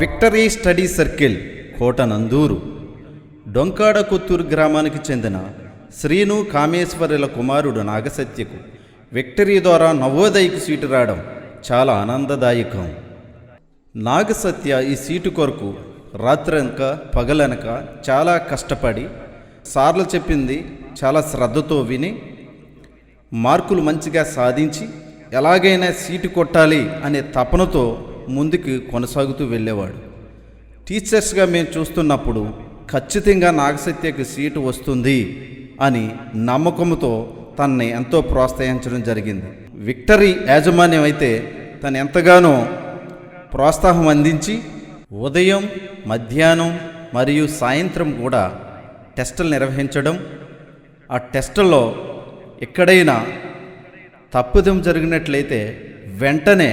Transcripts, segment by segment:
Victory study circle Kota Nanduru. Donkada Kotturu గ్రామానికి చెందిన శ్రీను కామేశ్వరుల కుమారుడు నాగసత్యకు విక్టరీ ద్వారా నవోదయకు సీటు రావడం చాలా ఆనందదాయకం. నాగసత్య ఈ సీటు కొరకు రాత్రనక పగలనక చాలా కష్టపడి సార్లు చెప్పింది చాలా శ్రద్ధతో విని మార్కులు మంచిగా సాధించి ఎలాగైనా సీటు కొట్టాలి అనే తపనతో ముందుకు కొనసాగుతూ వెళ్ళేవాడు. టీచర్స్గా మేము చూస్తున్నప్పుడు ఖచ్చితంగా నాగసత్యకు సీటు వస్తుంది అని నమ్మకంతో తనని ఎంతో ప్రోత్సహించడం జరిగింది. విక్టరీ యాజమాన్యం అయితే తను ఎంతగానో ప్రోత్సాహం అందించి ఉదయం మధ్యాహ్నం మరియు సాయంత్రం కూడా టెస్టులు నిర్వహించడం ఆ టెస్టుల్లో ఎక్కడైనా తప్పుదం జరిగినట్లయితే వెంటనే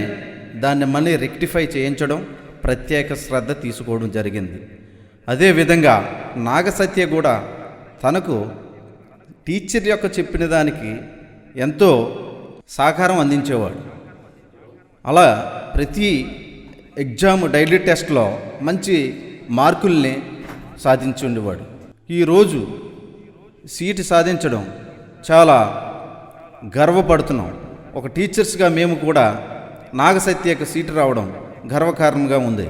దాన్ని మళ్ళీ రెక్టిఫై చేయించడం ప్రత్యేక శ్రద్ధ తీసుకోవడం జరిగింది. అదేవిధంగా నాగసత్య కూడా తనకు టీచర్ యొక్క చెప్పిన దానికి ఎంతో సహకారం అందించేవాడు. అలా ప్రతి ఎగ్జామ్ డైలీ టెస్ట్లో మంచి మార్కుల్ని సాధించి ఉండేవాడు. ఈరోజు సీటు సాధించడం చాలా గర్వపడుతున్నాం. ఒక టీచర్స్గా మేము కూడా నాగసత్యకు సీటు రావడం గర్వకారణంగా ఉంది.